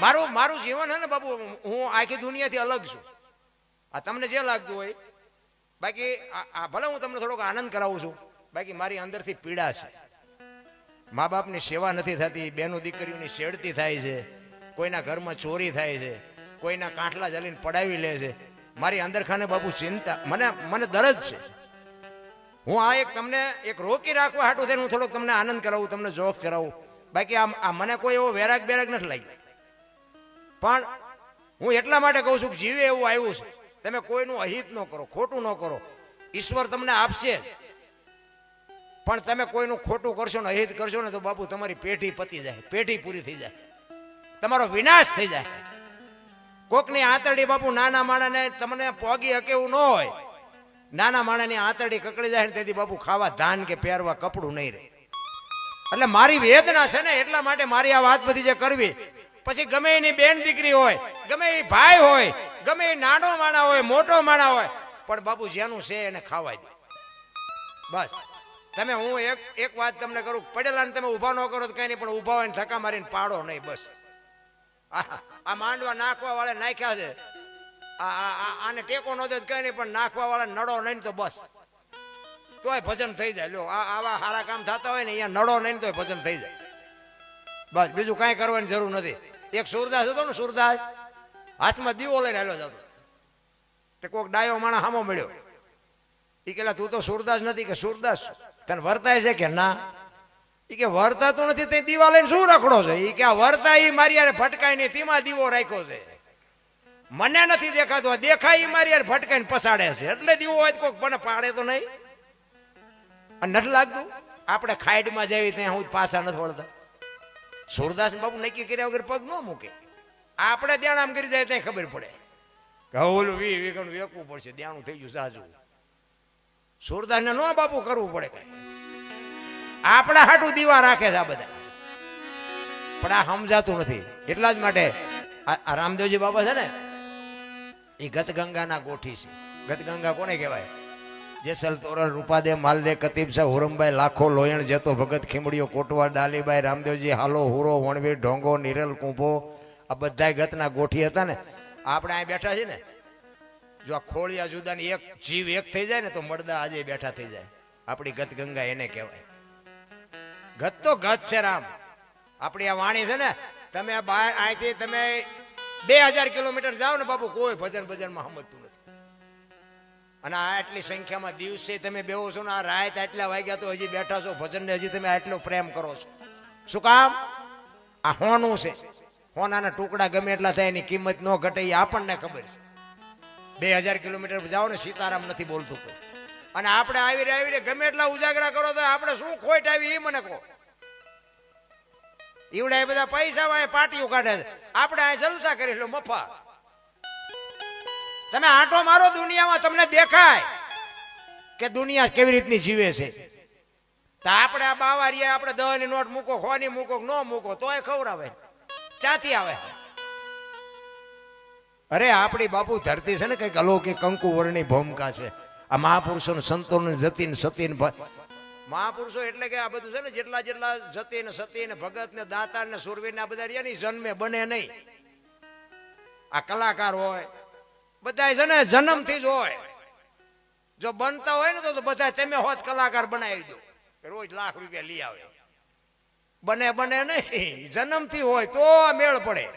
મારું મારું જીવન હે ને બાબુ હું આખી દુનિયાથી અલગ છું. આ તમને જે લાગતું હોય, બાકી આ- ભલે હું તમને થોડોક આનંદ કરાવું છું, બાકી મારી અંદરથી પીડા છે. મા બાપની સેવા નથી થતી, બેનું દીકરીઓની શેડતી થાય છે, કોઈના ઘરમાં ચોરી થાય છે, કોઈના કાંઠલા જલીને પડાવી લે છે. મારી અંદર ખાને બાપુ ચિંતા, મને મને દરજ છે. હું આ એક તમને એક રોકી રાખવા હાટું થઈને હું થોડોક તમને આનંદ કરાવું, તમને જોક કરાવું. બાકી આ મને કોઈ એવો વેરાગ બેરાગ નથી લાગ્યો. પણ હું એટલા માટે કહું છું કે જીવે એવું આવ્યું છે. તમે કોઈનું અહિત ન કરો, ખોટું ન કરો. ઈશ્વર તમને આપશે. પણ તમે કોઈનું ખોટું કરશો ને અહિત કરશો ને તો બાપુ તમારી પેઢી પતી જાય, પેઢી પૂરી થઈ જાય. તમારો વિનાશ થઈ જાય. કોકની આંતરડી બાપુ નાના માણાને તમને પોગી હકે એવું ન હોય. નાના માણાની આંતરડી કકડી જાય ને તેથી બાપુ ખાવા ધાન કે પહેરવા કપડું નહીં રહે. એટલે મારી વેદના છે ને એટલા માટે મારી આ વાત બધી જે કરવી પછી ગમે એની બેન દીકરી હોય, ગમે એ ભાઈ હોય, ગમે એ નાનો માણા હોય, મોટો માણા હોય, પણ બાપુ જેનું છે એને ખાવાય દે. બસ. તમે હું એક એક વાત તમને કરું, પડેલા ને તમે ઊભા ન કરો તો કઈ નહીં, પણ ઊભા હોય ને ધક્કા મારીને પાડો નહીં, બસ. આ માંડવા નાખવા વાળા નાખ્યા છે. આને ટેકો ન દે કઈ નહીં, પણ નાખવા વાળા નડો નહીં તો બસ. તોય ભજન થઈ જાય. લો આવા સારા કામ થતા હોય ને, અહીંયા નડો નહીં તોય ભજન થઈ જાય. બસ, બીજું કાંઈ કરવાની જરૂર નથી. એક સુરદાસ હતો ને સુરદાસ, હાથમાં દીવો લઈને હાલ્યો જતો. તે કોઈક ડાયો માણસ હામો મળ્યો. એ કેલા તું તો સુરદાસ નથી કે સુરદાસ? તને વર્તાય છે કે ના? એ કે, વર્તાતું નથી તે દીવા લઈને શું રખડો છે? એ કે, આ વર્તા એ મારી યાર ભટકાય નહીં તેમાં દીવો રાખ્યો છે. મને નથી દેખાતો દેખાય એ મારી યાર ભટકાઈને પસાડે છે. એટલે દીવો હોય તો કોઈક મને પાડે તો નહીં. અને નથી લાગતું? આપણે ખાઈડમાં જઈએ ત્યાં હું પાછા નથી વળતા. સુરદાસ બાપુ નક્કી કર્યા વગર પગ ન મૂકે. આપણે ધ્યાન આમ કરી જાય ત્યાં ખબર પડે. કે ઓલું વી વીઘાનું વેકવું પડશે ધ્યાનું થઈ ગયું સાજુ. સુરદાસને ન બાપુ કરવું પડે કઈ. આપણા હાટું દીવા રાખે છે આ બધા. પણ આ સમજાતું નથી. એટલા જ માટે આ રામદેવજી બાબા છે ને, એ ગતગંગાના ગોઠી છે. ગતગંગા કોને કહેવાય? જેસલ તોરણ રૂપાદે માલદે કતીબ સાહેબ હુરમભાઈ લાખો લોયણ જેતો ભગત ખીમડીઓ કોટવા ડાલીભાઈ રામદેવજી, હાલો, હુરો, વણવીર, ઢોંગો, નિરલ, કુંભો, આ બધા ગતના ગોઠી હતા ને. આપણે અહીં બેઠા છીએ ને. જો આ ખોળિયા જુદાની એક જીવ એક થઈ જાય ને તો મળદા આજે બેઠા થઈ જાય. આપણી ગત ગંગા એને કહેવાય. ગત તો ગત છે રામ. આપણી આ વાણી છે ને, તમે અહીંથી તમે બે હજાર કિલોમીટર જાઓ ને બાપુ, કોઈ ભજન ભજનમાં સમજતું નથી. અને આ આટલી સંખ્યામાં દિવસે તમે બેહો છો ને આ રાત આટલા વાગ્યા તો હજી બેઠા છો ભજનને હજી તમે આટલો પ્રેમ કરો છો. શું કામ? આ હોનું છે. હોનાના ટુકડા ગમે એટલા થાય એની કિંમત ન ઘટે એ આપણને ખબર છે. બે હજાર કિલોમીટર જાઓ ને સીતારામ નથી બોલતું કોઈ. અને આપણે આવીને આવીને ગમે એટલા ઉજાગરા કરો તો આપણે શું ખોટ આવી એ મને કહો. ઈવડા એ બધા પૈસા વાય પાટીઓ કાઢે આપણે આ જલસા કરી લો મફા તમે આંટો મારો, દુનિયામાં તમને દેખાય કે દુનિયા કેવી રીતની જીવે છે. તો આપણે આ બાવારીએ આપણે દવાની નોટ મૂકો, ખોની મૂકો, ન મૂકો, તોય ખવડાવે. ચાથી આવે? અરે, આપણી બાપુ ધરતી છે ને, કંઈક અલૌકિક કંકુવરની ભૂમિકા છે. આ મહાપુરુષો સંતોને જતીન, સતીન મહાપુરુષો એટલે કે આ બધું છે ને, જેટલા જેટલા જતી ને સતી ને ભગત ને દાતા ને સુરવીર ને આ બધા રહ્યા ને જન્મે, બને નહીં. આ કલાકાર હોય બધા છે ને જન્મથી જ હોય. જો બનતા હોય ને તો બધા તમે હોત કલાકાર બનાવી દો. રોજ લાખ રૂપિયા લઈ આવે. બને બને નહીં. જન્મથી હોય તો મેળ પડે.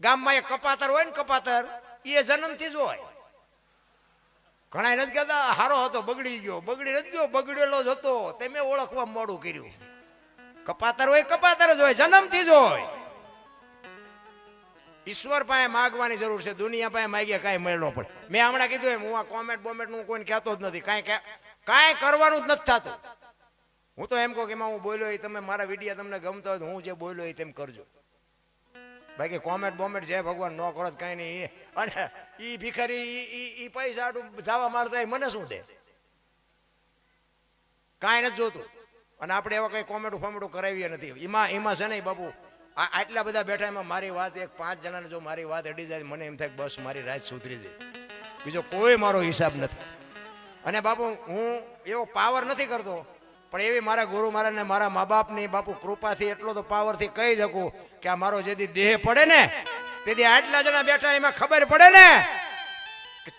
ગામમાં એક કપાતર હોય ને કપાતર, એ જન્મથી જ હોય. ઘણા નથી કહેતા, હારો હતો, બગડી ગયો, બગડી નથી ગયો, બગડેલો જ હતો. તમે ઓળખવા મોડું કર્યું. કપાતર હોય, કપાતર જ હોય, જન્મથી જ હોય. ઈશ્વર પાસે માગવાની જરૂર છે, દુનિયા પાસે માગ્યા કાંઈ મળ્યો પડે મેં હમણાં કીધું એમ, હું આ કોમેન્ટ બોમેન્ટ હું કોઈને કહેતો જ નથી. કાંઈ કાંઈ કરવાનું જ નથી થતું. હું તો એમ કહું કે એમાં હું બોલ્યો એ તમે મારા વિડીયા તમને ગમતો હોય હું જે બોલ્યો એ તેમ કરજો. બાકી કોમેન્ટ બોમેન્ટ જે ભગવાન, ન કરો કઈ નહીં. અને એ ભિખારી, ઈ પૈસા જવા મારતા મને શું દે? કાંઈ નથી જોતું. અને આપણે એવા કઈ કોમેન્ટ ફોમેન્ટો કરાવીએ નથી. એમાં એમાં છે ને બાપુ? આટલા બધા બેઠા એમાં મારી વાત એક પાંચ જણાને જો મારી વાત અડી જાય મને એમ થાય બસ મારી રાત સુધરી જાય બીજો કોઈ મારો હિસાબ નથી. અને બાપુ, હું એવો પાવર નથી કરતો, પણ એવી મારા ગુરુ મહારાજને, મારા મા બાપની બાપુ કૃપાથી એટલો તો પાવરથી કહી શકું કે આ મારો જેથી દેહ પડે ને, તેથી આટલા જણા બેઠા એમાં ખબર પડે ને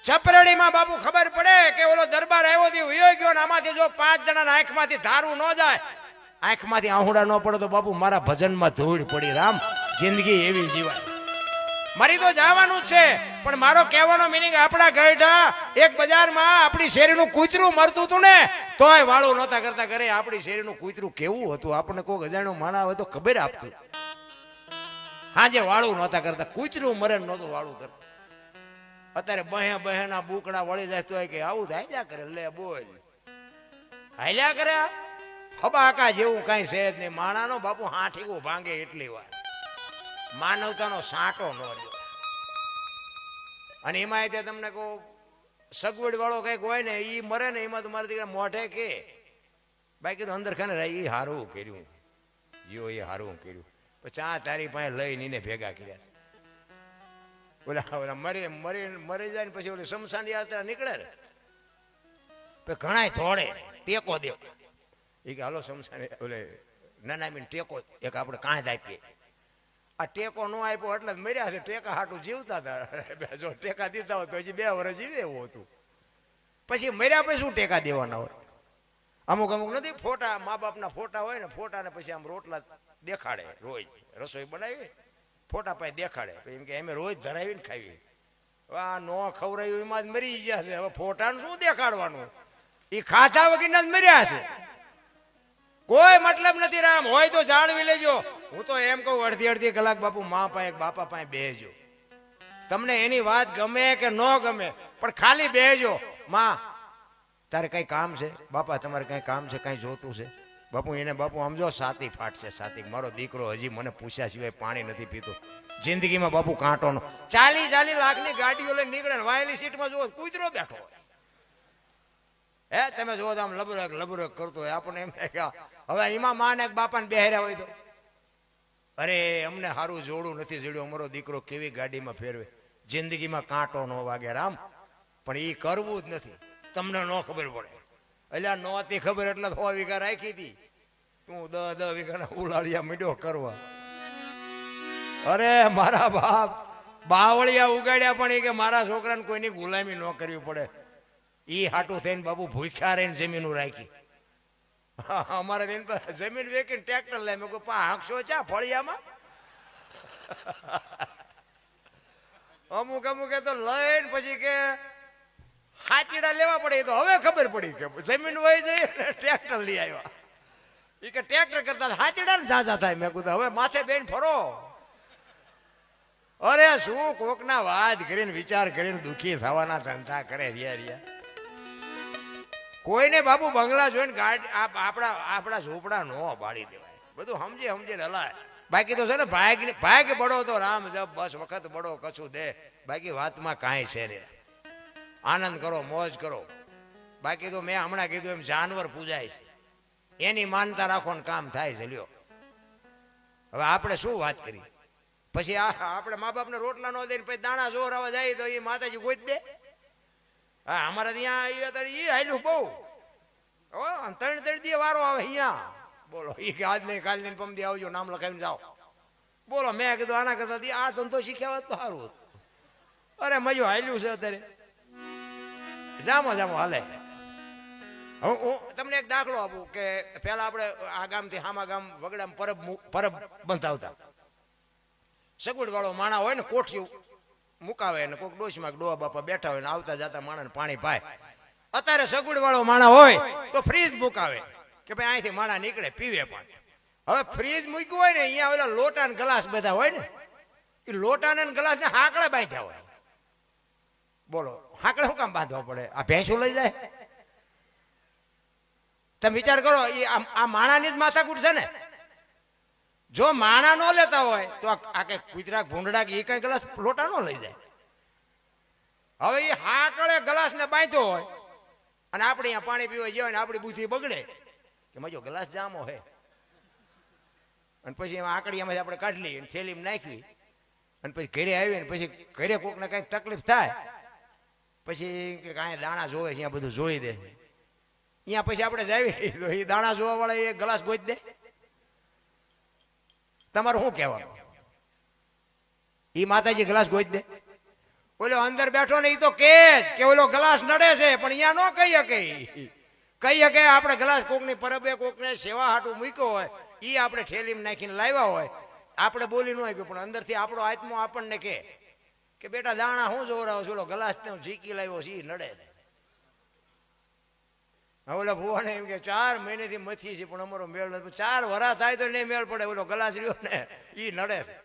ચપરડીમાં બાપુ ખબર પડે કે ઓલો દરબાર આવ્યો થી ગયો ને આમાંથી જો પાંચ જણાના આંખમાંથી ધારું ન જાય આંખમાંથી આહુડા ન પડે તો બાપુ મારા ભજનમાં ધૂળ પડી, રામ. જિંદગી એવી જીવાય. મારી તો જવાનું છે, પણ મારો કહેવાનો મિનિંગ આપણા ગઢા એક બજારમાં આપણી શેરીનું કૂતરું મરતું હતું ને, તોય વાળું નહોતા કરતા ઘરે આપણી શેરીનું કૂતરું કેવું હતું? આપણને કોઈ અજાણ્યું માણા હોય તો ખબર આપતું. હાજે વાળું નહોતા કરતા, કૂતરું મરે નહોતું વાળું કરતા. અત્યારે બહે બહેના બુકડા વળી જાય તો કે આવું હાલ્યા કરે, લે બોલ. હાલ્યા કરે? હબાકા જેવું કાંઈ છે જ નહીં. માણાનો બાપુ હાઠીગું ભાંગે એટલી વાર. માનવતાનો સાંટો ન રહ્યો. અને એમાં તે તમને કહું સગવડ વાળો કંઈક હોય ને એ મરે ને, એમાં તમારા દીકરા મોઢે કે. બાકી તો અંદર ખાને એ હારું કર્યું. જીઓ એ હારું કર્યું. પછી આ તારી પાસે લઈને એને ભેગા કર્યા. ઓલા ઓલા મરી મરી મરી જાય ને પછી ઓલી શમશાન યાત્રા નીકળે ને. ઘણાય થોડે ટેકો દેવ. એ કે, હાલો શમશાન ઓલે નાના મીન ટેકો એક આપણે કાંઈ જ આપીએ. આ ટેકો ન આપ્યો એટલે મર્યા છે. ટેકા હાટું જીવતા હતા જો ટેકા દીધા હોય તો હજી બે વર્ષ જીવે એવું હતું. પછી મર્યા પછી શું ટેકા દેવાના હોય? અમુક અમુક નથી, ફોટા મા બાપના ફોટા હોય ને, ફોટાને પછી આમ રોટલા દેખાડે રોજ. રસોઈ બનાવી ફોટા પાસે દેખાડે. એમ કે, અમે રોજ ધરાવીને ખાવી આ નો ખવરાયું એમાં જ મરી ગયા છે. હવે ફોટાનું શું દેખાડવાનું? એ ખાધા વગરના જ મર્યા છે. કોઈ મતલબ નથી રામ. હોય તો જાળવી લેજો. હું તો એમ કહું, અડધી અડધી કલાક બાપુ મા પાસે, બાપા પાસે બેહજો. તમને એની વાત ગમે કે ન ગમે, પણ ખાલી બેહજો. માં, તારે કઈ કામ છે? બાપા, તમારે કઈ કામ છે? કઈ જોતું છે? બાપુ, એને બાપુ સમજો સાતી ફાટશે સાતી. મારો દીકરો હજી મને પૂછ્યા સિવાય પાણી નથી પીતો. જિંદગીમાં બાપુ કાંટો નો. ચાલી ચાલી લાખની ગાડીઓ લઈને નીકળે વાયેલી સીટમાં જુઓ, કૂતરો બેઠો હે, તમે જુઓ આમ લબરક લબરક કરતો હોય. આપણને એમ થાય હવે એમાં માને બાપાને બેહર્યા હોય તો? અરે, અમને સારું જોડું નથી જોડ્યું અમારો દીકરો કેવી ગાડીમાં ફેરવે? જિંદગીમાં કાંટો ન વાગે રામ. પણ એ કરવું જ નથી. તમને ન ખબર પડે. એટલે આ નહોતી ખબર એટલે સો વીઘા રાખી હતી. તું દ દ વીઘાના ઉલાળિયા મીડ્યો કરવા. અરે, મારા બાપ, બાવળિયા ઉગાડ્યા પણ એ કે મારા છોકરાને કોઈની ગુલામી ન કરવી પડે. એ હાટું થઈને બાબુ ભૂખ્યા રહીને જમીનું રાખી. અમારે બેન જમીન વેકીને ટ્રેક્ટર લે મેં પા, હાંકશો ચા ફળિયામાં? અમુક અમુકે તો લઈને પછી કે, હાચીડા લેવા પડે એ તો હવે ખબર પડી કે જમીન વહી જઈ ટ્રેક્ટર લઈ આવ્યા. એ કે, ટ્રેક્ટર કરતા હાચીડા ને ઝાઝા થાય. મેં કીધું, હવે માથે બેન ફરો. અરે, શું કોકના વાત કરીને વિચાર કરીને દુઃખી થવાના ધંધા કરે રિયા રિયા કોઈને બાપુ બંગલા જોઈને ગાડી આપ- આપણા આપણા ઝૂંપડા નો બાળી દેવાય. બધું સમજે સમજીને હલાય. બાકી તો છે ને ભાગ ભાગ બળો તો રામ જપ, બસ વખત બળો કશું દે. બાકી વાતમાં કાંઈ છે નહીં. આનંદ કરો, મોજ કરો. બાકી તો મેં હમણાં કીધું એમ, જાનવર પૂજાય છે. એની માનતા રાખો ને કામ થાય છે, લ્યો. હવે આપણે શું વાત કરી? પછી આ, આપણે મા બાપને રોટલા ન દઈને પછી દાણા જોર આવવા જાય તો એ માતાજી જ દે. હા, અમારે ત્યાં આવ્યા તો એ હાલ્યું બહુ. ત્રણ ત્રણ દી વારો આવે અહીંયા. બોલો એ કે આજ નહીં કાલ નહીં પમદી આવજો, નામ લખાવીને જાઓ. બોલો, મેં કીધું આના કરતા આ ધંધો શીખ્યા હોત તો સારું અરે, મજો હાલ્યું છે અત્યારે. જામો જામો, હાલે. હું હું તમને એક દાખલો આપું કે પેલા આપણે આ ગામથી હામા ગામ વગડામ પરબ પરબ બંધાવતા. સગવડ વાળો માણા હોય ને કોઠિયું મુકાવે ને કોઈક ડોશમાં ડોહા બાપા બેઠા હોય ને આવતા જતા માણાને પાણી પાય. અત્યારે સગુડ વાળો માણા હોય તો ફ્રીજ મુકાવે. કે ભાઈ અહીંથી માણા નીકળે, પીવે પણ. હવે ફ્રીજ મૂક્યું હોય ને, અહીંયા ઓલા લોટા ગ્લાસ બધા હોય ને, એ લોટા ને ગ્લાસ ને હાકડે બાંધ્યા હોય. બોલો, હાકડે શું કામ બાંધવા પડે? આ ભેંસું લઈ જાય? તમે વિચાર કરો એ આ માણાની જ માથાકૂટ છે ને? જો માણા નો લેતા હોય, તો આ કઈ કુતરા, ભૂંડડા કે એ કઈ ગ્લાસ લોટા નો લઈ જાય. હવે એ હાકળે ગ્લાસ ને બાંધ્યો હોય અને આપણે અહીંયા પાણી પીવા જાય ને આપણી બુદ્ધિ બગડે. કે મજો ગ્લાસ જામો હે. અને પછી એમાં આકડીયામાંથી આપણે કાઢી લઈએ અને થેલીમાં નાખવી અને પછી ઘરે આવી ને પછી ઘરે કોકને કંઈક તકલીફ થાય. પછી કાંઈ દાણા જોવે છે બધું જોઈ દે. અહીંયા પછી આપણે જાવી એ દાણા જોવા વાળા એ ગ્લાસ ગોઈ દે. તમારું શું કહેવાનું? ઈ માતાજી ગ્લાસ ગોઈ દે. ઓલો અંદર બેઠો ને ઈ તો કે જ કે ઓલો ગ્લાસ નડે છે, પણ અહીંયા નો કહી શકે કહી શકે આપણે ગ્લાસ કોકની પરબે કોકને સેવા હાટું મૂક્યો હોય, ઈ આપણે ઠેલીમાં નાખીને લાવ્યા હોય. આપણે બોલી ન આપ્યું, પણ અંદરથી આપણો આત્મો આપણને કે કે બેટા દાણા હું જોવરાવો છું? ઓલો ગ્લાસ ને હું ઝીકી લાવ્યો છે, ઈ નડે છે. હવે ઓલા ભુવાને એમ કે, ચાર મહિનેથી મથી છે, પણ અમારો મેળ નથી. ચાર વરા થાય તો નહીં મેળ પડે. ઓલો ગલાસ રહ્યો ને, ઈ નડે છે.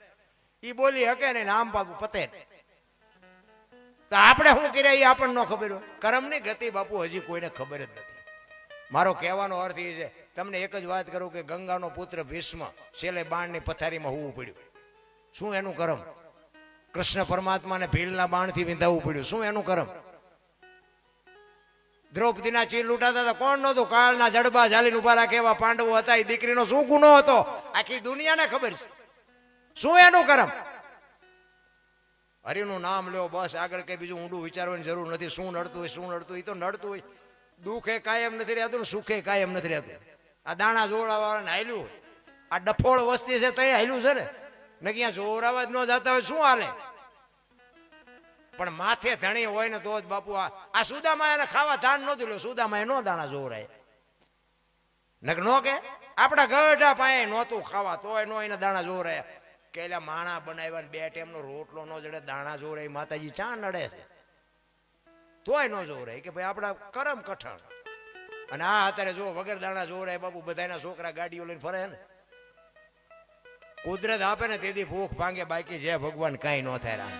ઈ બોલી હકે ને નામ બાપુ પતે ને. તો આપણે શું કર્યા એ આપણને ખબર હોય. કરમની ગતિ બાપુ હજી કોઈને ખબર જ નથી. મારો કહેવાનો અર્થ એ છે, તમને એક જ વાત કરું કે ગંગાનો પુત્ર ભીષ્મ છેલ્લે બાણની પથારીમાં હોવું પડ્યું. શું એનું કરમ? કૃષ્ણ પરમાત્માને ભીલના બાણથી વિંધાવવું પડ્યું. શું એનું કરમ? દ્રૌપદીના ચીર લૂંટાતા હતા. કોણ નહોતું? કાળના જડબા ઝાલીને ઊભા રાખે એવા પાંડવો હતા. એ દીકરીનો શું ગુનો હતો? આખી દુનિયાને ખબર છે. શું એનું કરમ? હરિનું નામ લ્યો, બસ આગળ કઈ બીજું ઊંડું વિચારવાની જરૂર નથી. શું નડતું હોય, શું નડતું હોય તો નડતું હોય. દુઃખે કાયમ નથી રહેતું સુખે કાયમ નથી રહેતું. આ દાણા જોડાવાળાને હાલ્યું. આ ડફોળ વસ્તી છે તઈ હાલ્યું છે ને. ને ક્યાં જોરાવા જ ન જતા હોય, શું હાલે? પણ માથે ધણી હોય ને તો જ બાપુ આ આ સુદામાં એને ખાવા ધાન ન લ્યો સુદામાં નો દાણા જોરાય નક નો કે? આપણા ગઢા પાસે નહોતું ખાવા, તોય નો એને દાણા જોરાય કે માણા બનાવ્યા બે બે ટાઈમનો રોટલો નો જડે, દાણા જોડે માતાજી ચા નડે છે? તોય નો જોરાય કે ભાઈ આપણા કરમ કઠણ. અને આ અત્યારે જો વગર દાણા જોરાય બાપુ બધાના છોકરા ગાડીઓ લઈને ફરે ને. કુદરત આપે ને તેથી ભૂખ ભાંગે, બાકી જે ભગવાન કાંઈ ન થાય રામ.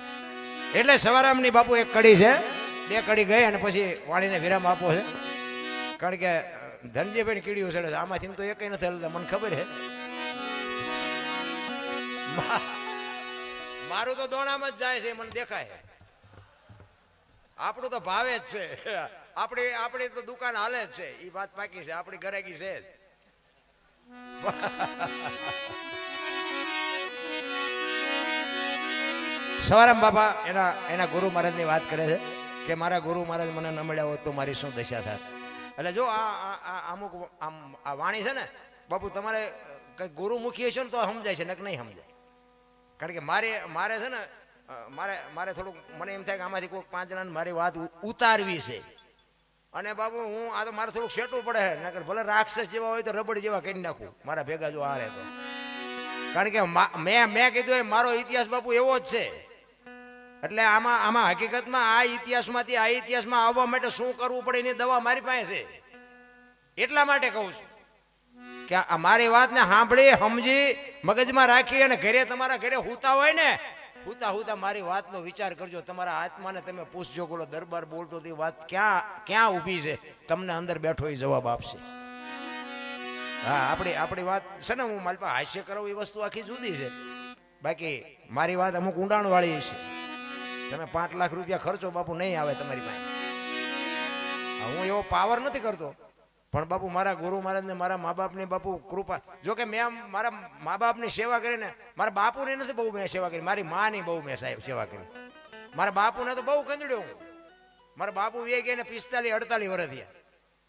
એટલે સવારામની બાપુ એક કડી છે, બે કડી ગઈ અને પછી વાણીને વિરામ આપો છે. કારણ કે ધનજીભાઈ કીડી છે, આમાંથી તો એકય નથી મને ખબર છે. મારું તો દોણામાં જ જાય છે મને દેખાય. આપણું તો ભાવે જ છે. આપણી આપણી તો દુકાન હાલે જ છે. એ વાત પાકી છે, આપણી ગરાકી છે જ. સવારામ બાબા એના એના ગુરુ મહારાજની વાત કરે છે કે, મારા ગુરુ મહારાજ મને ન મળ્યા હોત તો મારી શું દશા થાય એટલે જો આ અમુક આમ આ વાણી છે ને, બાપુ, તમારે કઈ ગુરુમુખી છે ને તો સમજાય છે ને નહીં સમજાય. કારણ કે મારે મારે છે ને મારે મારે થોડુંક, મને એમ થાય કે આમાંથી કોઈ પાંચ જણાને મારી વાત ઉતારવી છે. અને બાબુ, હું આ તો મારે થોડુંક સેટવું પડે નકર ભલે રાક્ષસ જેવા હોય તો રબડ જેવા કરી નાખું. મારા ભેગા જો હારે તો. કારણ કે મેં મેં કીધું એ મારો ઇતિહાસ બાપુ એવો જ છે. એટલે આમાં આમાં હકીકતમાં આ ઇતિહાસમાંથી, આ ઇતિહાસમાં આવવા માટે શું કરવું પડે એની દવા મારી પાસે છે. એટલા માટે કહું છું. કે આ મારી વાતને સાંભળી, સમજી મગજમાં રાખી અને ઘરે તમારા ઘરે હુતા હોય ને, હુતા હુતા મારી વાતનો વિચાર કરજો. તમારા આત્માને તમે પૂછજો, બોલો, દરબાર બોલતો તે વાત ક્યાં ક્યાં ઊભી છે? તમને અંદર બેઠો એ જવાબ આપશે. હા, આપણી આપણી વાત છે ને, હું મારી પાસે હાસ્ય કરાવું એ વસ્તુ આખી જુદી છે. બાકી મારી વાત અમુક ઊંડાણવાળી છે. તમે પાંચ લાખ રૂપિયા ખર્ચો બાપુ નહીં આવે તમારી પાસે. હું એવો પાવર નથી કરતો. પણ બાપુ, મારા ગુરુ મહારાજને, મારા મા બાપની બાપુ કૃપા. જો કે મેં મારા મા બાપની સેવા કરીને, મારા બાપુની નથી બહુ મેં સેવા કરી, મારી માની બહુ મેં સાહેબ સેવા કરી. મારા બાપુને તો બહુ કંદડ્યો હું. મારા બાપુ વે ગયા ને પિસ્તાલીસ, અડતાલીસ વર્ષ થયા.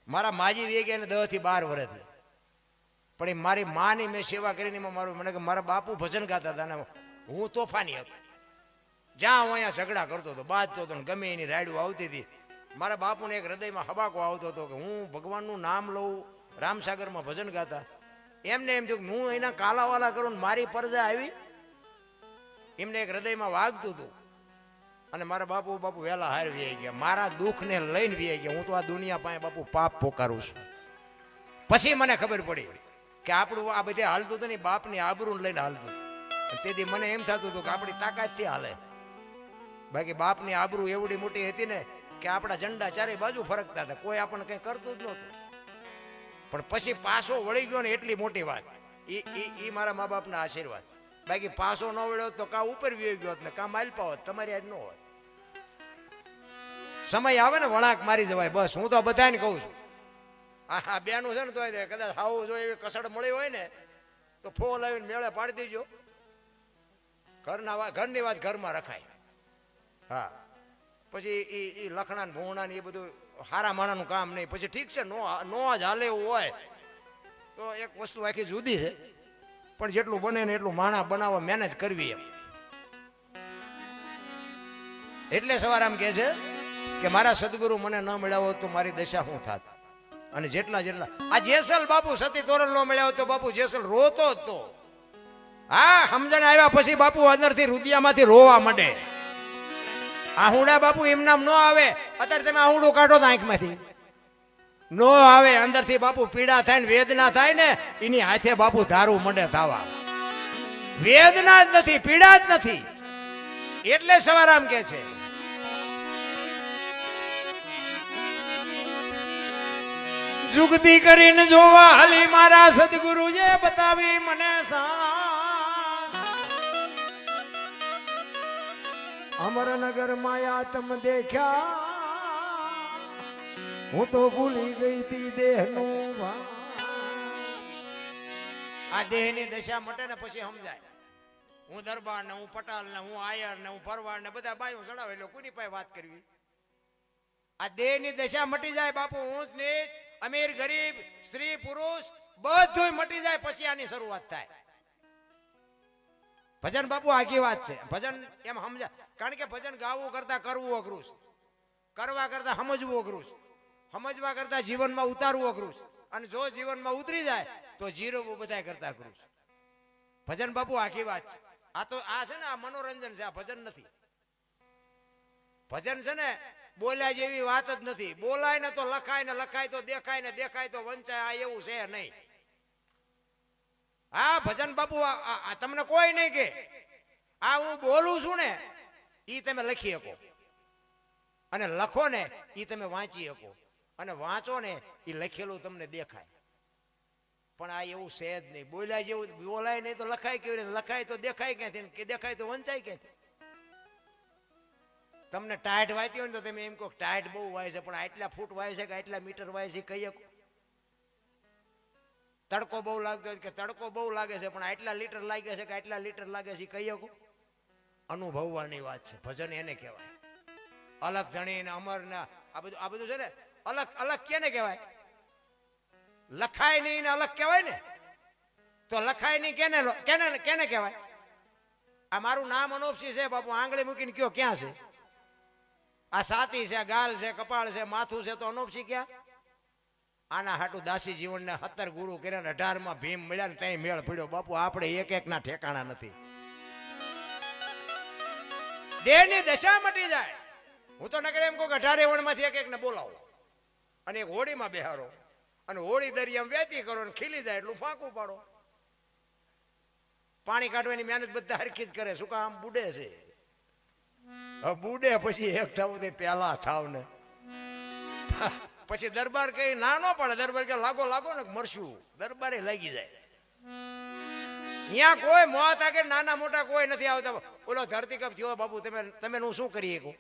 મારા માજી વે ગયા ને દસથી બાર વર્ષ થયા. પણ એ મારી માની મેં સેવા કરીને એમાં મારું, મને કે મારા બાપુ ભજન ગાતા હતા ને હું તોફાની હતો. જ્યાં હું અહીંયા ઝઘડા કરતો હતો, બાજતો હતો ને ગમે એની રાયડું આવતી હતી મારા બાપુને એક હૃદયમાં હબાકો આવતો હતો કે હું ભગવાનનું નામ લઉં, રામસાગરમાં ભજન ગાતા. એમને એમ થયું હું એના કાલાવાલા કરું મારી પરજા આવી. એમને એક હૃદયમાં વાગતું હતું. અને મારા બાપુ બાપુ વહેલા હાર વ્યાઈ ગયા. મારા દુઃખને લઈને વ્યાઈ ગયા. હું તો આ દુનિયા પાસે બાપુ પાપ પોકારું છું. પછી મને ખબર પડી કે આપણું આ બધે હાલતું હતું ને બાપની આબરૂને લઈને હાલતું. તેથી મને એમ થતું હતું કે આપણી તાકાતથી હાલે. બાકી બાપની આબરૂ એવડી મોટી હતી ને કે આપણા ઝંડા ચારે બાજુ ફરકતા હતા. કોઈ આપણને કંઈ કરતું જ નહોતું. પણ પછી પાછો વળી ગયો ને એટલી મોટી વાત. એ એ મારા મા બાપના આશીર્વાદ. બાકી પાછો ન વળ્યો તો કા ઉપર વી ગયો ને કા માલપા હોત. તમારી આજ ન હોય સમય આવે ને વળાંક મારી જવાય, બસ. હું તો બધાને કહું છું. આ બેનું છે ને તો કદાચ આવું જો એવી કસડ મળી હોય ને, તો ફોન લાવીને મેળે પાડી દેજો. ઘરના ઘરની વાત ઘરમાં રખાય. હા. પછી એ એ લખણા ને ભૂણા ને એ બધું હારા માણાનું કામ નહીં. પછી ઠીક છે, નો નો જ હાલે એવું હોય. તો એક વસ્તુ આખી જુદી છે. પણ જેટલું બને ને એટલું માણા બનાવવા મહેનત કરવી એમ. એટલે સવારામ કે છે કે મારા સદગુરુ મને ન મળ્યા હોત તો મારી દશા શું થાત? અને જેટલા જેટલા. આ જેસલ બાપુ સતી તોરણ નો મળ્યા હોત તો બાપુ જેસલ રોતો જ તો. હા, સમજણ આવ્યા પછી બાપુ અંદરથી રુદિયામાંથી રોવા માંડે. આહુડા બાપુ એમ નામ નો આવે. અત્યારે તમે આહુડું કાઢો તો આંખમાંથી. નો આવે, અંદરથી બાપુ પીડા થાય ને વેદના થાય ને, એની હાથે બાપુ ધારું મંડે થવા વેદના જ નથી, પીડા જ નથી. એટલે સવારામ કે છે. જુગતી કરીને જોવા હાલી મારા સદગુરુએ બતાવી, મને સા અમરનગર માયા તમ દેખ્યા. હું તો ભૂલી ગઈ તી દેહનું આ દેહની દશા મટે ને પછી સમજાય. હું દરબાર ને હું પટાલ ને હું આયર ને હું ભરવાડ ને બધા બાયો ચડાવે એટલે કોની પાસે વાત કરવી? આ દેહની દશા મટી જાય બાપુ, હું નીચ અમીર, ગરીબ, સ્ત્રી, પુરુષ બધું મટી જાય પછી આની શરૂઆત થાય. ભજન બાપુ આખી વાત છે. ભજન એમ સમજા કારણ કે ભજન ગાવું કરતા કરવું અઘરું છે. કરવા કરતા સમજવું અઘરું છે. સમજવા કરતા જીવનમાં ઉતારવું અઘરું છે. અને જો જીવનમાં ઉતરી જાય, તો જીરવવું બધા કરતા અઘરું છે. ભજન બાપુ, આખી વાત છે. આ તો, આ છે ને, આ મનોરંજન છે, આ ભજન નથી. ભજન છે ને, બોલ્યા જેવી વાત જ નથી. બોલાય ને તો લખાય ને લખાય તો દેખાય ને દેખાય તો વંચાય, આ એવું છે નહીં. હા, ભજન બાપુ તમને કોઈ નહીં કે આ હું બોલું છું ને ઈ તમે લખી શકો. અને લખો ને એ તમે વાંચી શકો. અને વાંચો ને એ લખેલું તમને દેખાય. પણ આ એવું છે જ નહીં. બોલાય જેવું બોલાય નહીં તો લખાય કેવી રીતે? લખાય તો દેખાય ક્યાંથી? કે દેખાય તો વંચાય ક્યાંથી? તમને ટાઈટ વાંચી હોય ને તો તમે એમ કહો ટાઈટ બહુ વાય છે, પણ આટલા ફૂટ વાય છે કે આટલા મીટર વાય છે કહીએ તડકો બહુ લાગતો હોય કે તડકો બહુ લાગે છે, પણ આટલા લીટર લાગે છે કે આટલા લીટર લાગે છે કહીએ કહી અનુભવવાની વાત છે. ભજન એને કહેવાય. અલગ ધણી ને અમર ને આ બધું આ બધું છે ને, અલગ અલગ કેને કહેવાય? લખાય નહીં ને અલગ કહેવાય ને? તો લખાય નહીં કેને કેને કેને કહેવાય? આ મારું નામ અનોપસી છે, બાપુ આંગળી મૂકીને કયો ક્યાં છે? આ સાતી છે ગાલ છે, કપાળ છે, માથું છે, તો અનોપસી ક્યાં? આના હાટું દાસી જીવનને સત્તર ગુરુ કર્યા અઢારમાં ભીમ મળ્યા ને ત્યાં મેળ પડ્યો. બાપુ, આપણે એક એક ના ઠેકાણા નથી. દેહની દશા મટી જાય. હું તો નગર એમ કોઈ અઢારે વણમાંથી એક એકને બોલાવો. અને એક હોળીમાં બેહારો. અને હોળી દરિયામાં વેતી કરો ને ખીલી જાય એટલું ફાંકું પાડો. પાણી કાઢવાની મહેનત બધા હરખી જ કરે. શું કામ? બુડે છે. બુડે પછી એક થાવ તે પેલા થાવ ને. પછી દરબાર કઈ ના ન પડે. દરબાર કે લાગો લાગો ને મરશું. દરબારે લાગી જાય. અહીંયા કોઈ મોત કે નાના મોટા કોઈ નથી આવતા. ઓલો ધરતી કપ થયો બાબુ તમે તમે હું શું કરી શકું?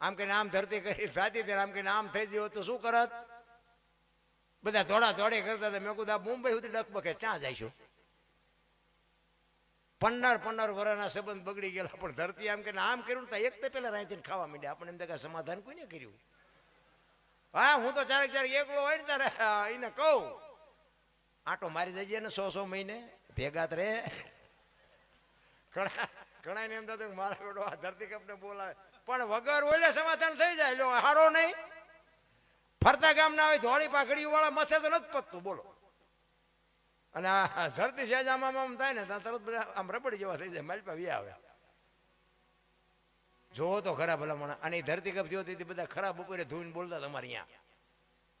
આમ કે આમ ધરતી કરી થતી ત્યારે આમ કે આમ થઈ ગયો તો શું કરત? બધા ધોડા ધોડે કરતા હતા. મેં આ મુંબઈ સુધી ડકબકે ક્યાં જઈશું પંદર પંદર વર્ષના સંબંધ બગડી ગયેલા, પણ ધરતી આમ કે આમ કર્યું ને એક તો પેલા રાંધીને ખાવા માંડ્યા. આપણે એમ તો સમાધાન કોઈને કર્યું? હા, હું તો ચારેક ચારેક એકલો હોય ને ત્યારે એને કહું, આટો મારી જઈએ ને સો સો મહિને. ભેગા રે. ઘણા ઘણા એમ થતું મારા બેડો આ ધરતી કપને બોલાવે. પણ વગર ઓલે સમાધાન થઈ જાય લો હારો નહીં. ફરતા ગામના હોય, ધોળી પાઘડી વાળા માથે તો નથી પતતું, બોલો. અને આ ધરતી સહેજ આમ આમ થાય ને, ત્યાં તરત બધા આમ રબડી જેવા થઈ જાય માલપા વી આવે. જોવો તો ખરા ભલામણ અને એ ધરતી કપ જોતી તેથી બધા ખરા બપોરે ધૂન બોલતા તમારે અહીંયા.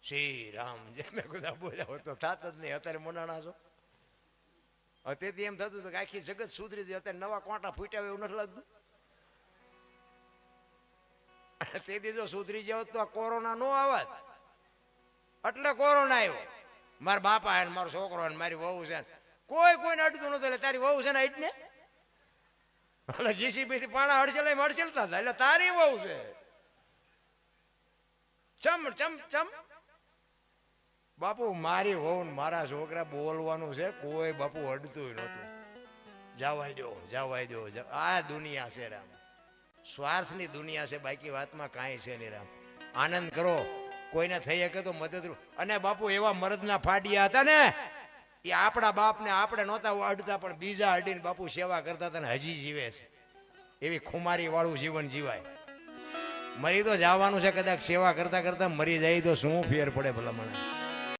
શ્રી રામ જે મેં બધા બોલ્યા હોય તો થાત જ નહીં, અત્યારે મોનાણા છો. તેથી એમ થતું હતું કે આખી જગત સુધરી જાય અત્યારે નવા કોટા ફૂટ્યા એવું નથી લાગતું. તેથી જો સુધરી જાવ તો કોરોના નો આવત. એટલે કોરોના આવ્યો. મારા બાપા હે મારો છોકરો હે મારી વહુ છે. કોઈ કોઈને અડતું નતું એટલે તારી વહુ છે ને અડને એટલે જીસીબી થી પાણા હડસેલ હડસેલતા હતા, એટલે તારી વહુ છે. ચમ ચમ ચમ. બાપુ, મારી વહુ મારા છોકરા બોલવાનું છે, કોઈ બાપુ અડતું નહોતું. જવાય દો જવાય દો આ દુનિયા છે રામ. સ્વાર્થની દુનિયા છે, બાકી વાતમાં કાંઈ છે નહીં રામ. આનંદ કરો, કોઈને થઈ શકે તો મદદરૂપ અને બાપુ, એવા મરદના ફાડિયા હતા ને, એ આપણા બાપને આપણે નહોતા અડતા, પણ બીજા અડીને બાપુ સેવા કરતા હતા ને, હજી જીવે છે. એવી ખુમારી વાળું જીવન જીવાય. મરી તો જવાનું છે, કદાચ સેવા કરતા કરતા મરી જાય તો શું ફેર પડે ભલા મને